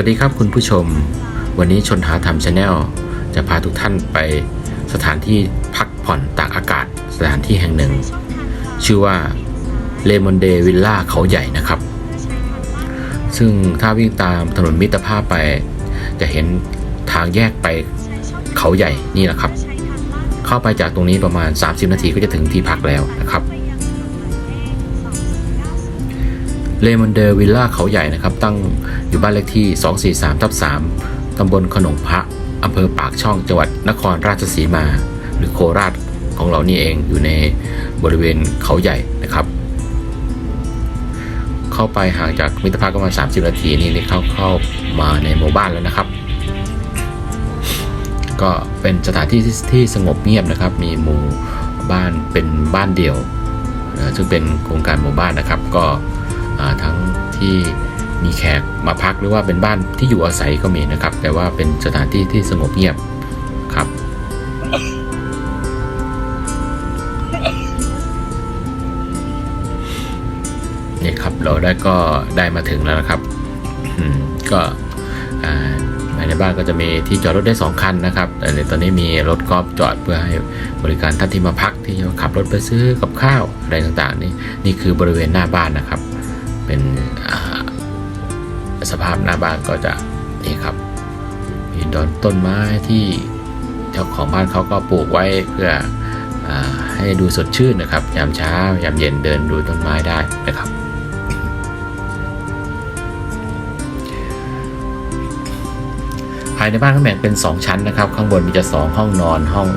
วัสดีครับคุณผู้ชม วันนี้ชนหาธรรมชาแนลจะพาทุกท่านไปสถานที่พักผ่อนตากอากาศสถานที่แห่งหนึ่ง ชื่อว่าเลมอนเดวิลล่าเขาใหญ่นะครับ ซึ่งถ้าวิ่งตามถนนมิตรภาพไป จะเห็นทางแยกไปเขาใหญ่นี่แหละครับ เข้าไปจากตรงนี้ประมาณ 30 นาทีก็จะถึงที่พักแล้วนะครับ เลมอนเดอร์วิลล่าเขาใหญ่นะครับ ตั้งอยู่บ้านเลขที่ 243ทับ3ตำบลขนงพระอำเภอปากช่องจังหวัดนครราชสีมา หรือโคราชของเรานี่เองอยู่ในบริเวณเขาใหญ่นะครับ เข้าไปห่างจากมิตรภาพประมาณ 30 นาทีนี่นี่เข้าเข้ามาในหมู่บ้านแล้วนะครับ ก็เป็นสถานที่ที่ที่สงบเงียบนะครับ มีหมู่บ้านเป็นบ้านเดี่ยวซึ่งเป็นโครงการหมู่บ้านนะครับ ก็ ทั้งที่มีแขกมาพักหรือว่าเป็นบ้านที่อยู่อาศัยก็มีนะครับ แต่ว่าเป็นสถานที่ที่สงบเงียบครับ นี่ครับเราได้ก็ได้มาถึงแล้วนะครับก็ภายในบ้านก็จะมีที่จอดรถได้ 2 คันนะครับแต่ในตอนนี้มีรถกอล์ฟจอดเพื่อให้บริการท่านที่มาพักที่จะขับรถไปซื้อกับข้าวอะไรต่างๆ นี่นี่คือบริเวณหน้าบ้านนะครับ เป็นสภาพหน้าบ้านก็จะนี่ครับ มีดอนต้นไม้ที่เจ้าของบ้านเขาก็ปลูกไว้เพื่ออให้ดูสดชื่นนะครับ ยามเช้ายามเย็นเดินดูต้นไม้ได้นะครับภายในบ้านก็แบ่งเป็น 2 ชั้นนะครับ ข้างบนมีจะ 2 ห้องนอนห้อง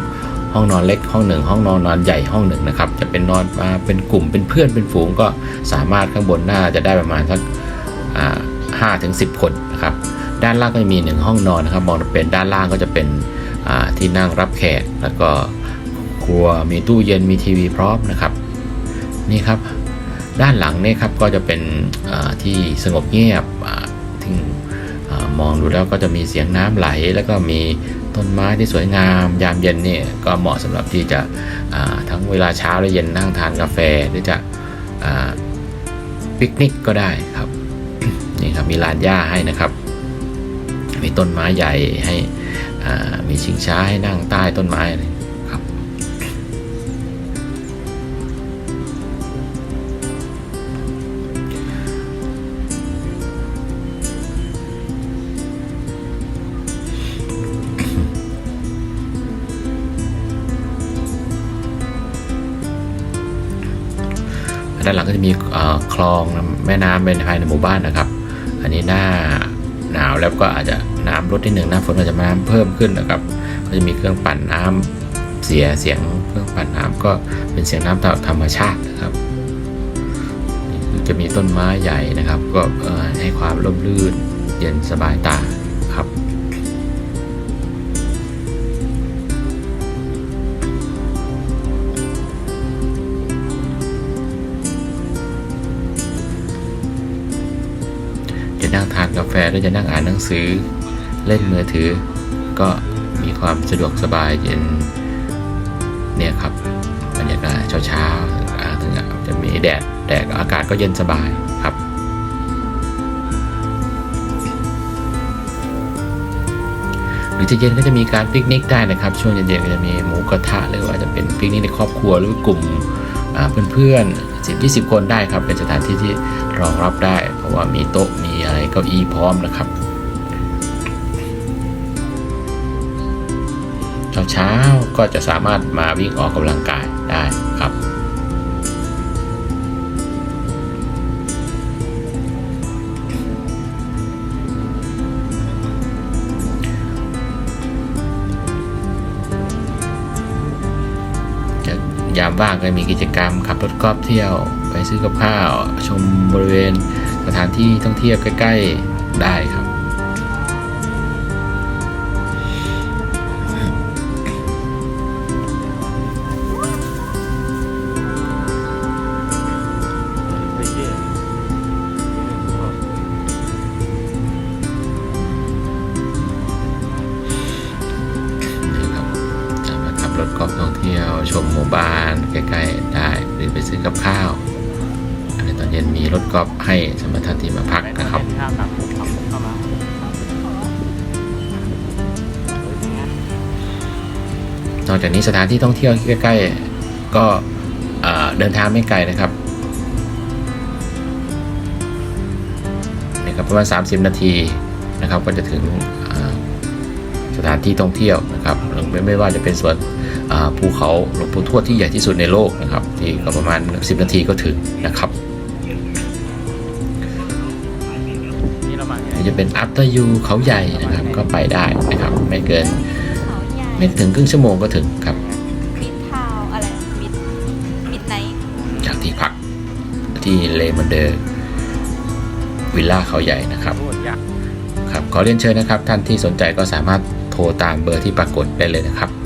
ห้องนอนเล็กห้องหนึ่งห้องนอนนอนใหญ่ห้องหนึ่งนะครับ จะเป็นนอนมาเป็นกลุ่มเป็นเพื่อนเป็นฝูงก็สามารถข้างบนหน่าจะได้ประมาณสักห้าถึงสิบคนนะครับ ด้านล่างก็จะมีหนึ่งห้องนอนนะครับ มองเป็นด้านล่างก็จะเป็นที่นั่งรับแขกแล้วก็ครัวมีตู้เย็นมีทีวีพร้อมนะครับนี่ครับ ด้านหลังนี่ครับก็จะเป็นที่สงบเงียบอ่าที่มองดูแล้วก็จะมีเสียงน้ำไหล แล้วก็มี ต้นไม้ที่สวยงามยามเย็นเนี่ยก็เหมาะสำหรับที่จะทั้งเวลาเช้าและเย็นนั่งทานกาแฟหรือจะอปิกนิกก็ได้ครับนี่ครับมีลานหญ้าให้นะครับ มีต้นไม้ใหญ่ให้มีชิงช้าให้นั่งใต้ต้นไม้ ด้านหลังก็จะมีคลองแม่น้ำเป็นภายในหมู่บ้านนะครับ อันนี้หน้าหนาวแล้วก็อาจจะน้ำลดนิดหนึ่งหน้าฝนอาจจะน้ำเพิ่มขึ้นนะครับ ก็จะมีเครื่องปั่นน้ำเสียเสียงเครื่องปั่นน้ำก็เป็นเสียงน้ำตามธรรมชาตินะครับจะมีต้นไม้ใหญ่นะครับ ก็ให้ความร่มรื่นเย็นสบายตาครับ จะนั่งทานกาแฟหรือจะนั่งอ่านหนังสือ เล่นมือถือ ก็มีความสะดวกสบายเย็นเนี่ยครับบรรยากาศเช้าๆอ่าถึงจะมีแดดแดดอากาศก็เย็นสบายครับหรือจะเย็นก็จะมีการปิกนิกได้นะครับ ช่วงเย็นๆก็จะมีหมูกระทะหรือว่าจะเป็นปิกนิกในครอบครัวหรือกลุ่ม เพื่อนๆสิบยี่สิบคนได้ครับ เป็นสถานที่ที่รองรับได้ เพราะว่ามีโต๊ะมีอะไรเก้าอี้พร้อมนะครับเช้าๆก็จะสามารถมาวิ่งออกกำลังกายได้ ยามว่างก็มีกิจกรรม ขับรถกอล์ฟเที่ยว ไปซื้อกับข้าว ชมบริเวณสถานที่ท่องเที่ยวใกล้ ๆ ได้ครับ ที่ยวชมหมู่บ้านใกล้ๆได้หรือไปซื้อกับข้าวในตอนเย็นมีรถกอล์ฟให้สมรท่านที่มาพักนะครับนอกจากนี้สถานที่ท่องเที่ยวใกล้ๆก็เดินทางไม่ไกลนะครับนี่ครับประมาณ 30 นาทีนะครับก็จะถึง สถานที่ท่องเที่ยวนะครับไม่ไม่ว่าจะเป็นสวนอ่าภูเขาหลวงปู่ทวดที่ใหญ่ที่สุดในโลกนะครับที่ก็ประมาณ 10 นาทีก็ถึงนะครับนี่เรามาไงนี่จะเป็น after you เขาใหญ่นะครับก็ไปได้นะครับไม่เกินเขาใหญ่ไม่ถึงครึ่งชั่วโมงก็ถึงครับมิดทาวน์อะไรมิดมิดไนท์จากที่พักที่เลมันเดอร์วิลล่าเขาใหญ่นะครับโคตรยากครับขอเรียนเชิญนะครับ ท่านที่สนใจก็สามารถโท รตามเบอร์ที่ปรากฏได้เลยนะครับ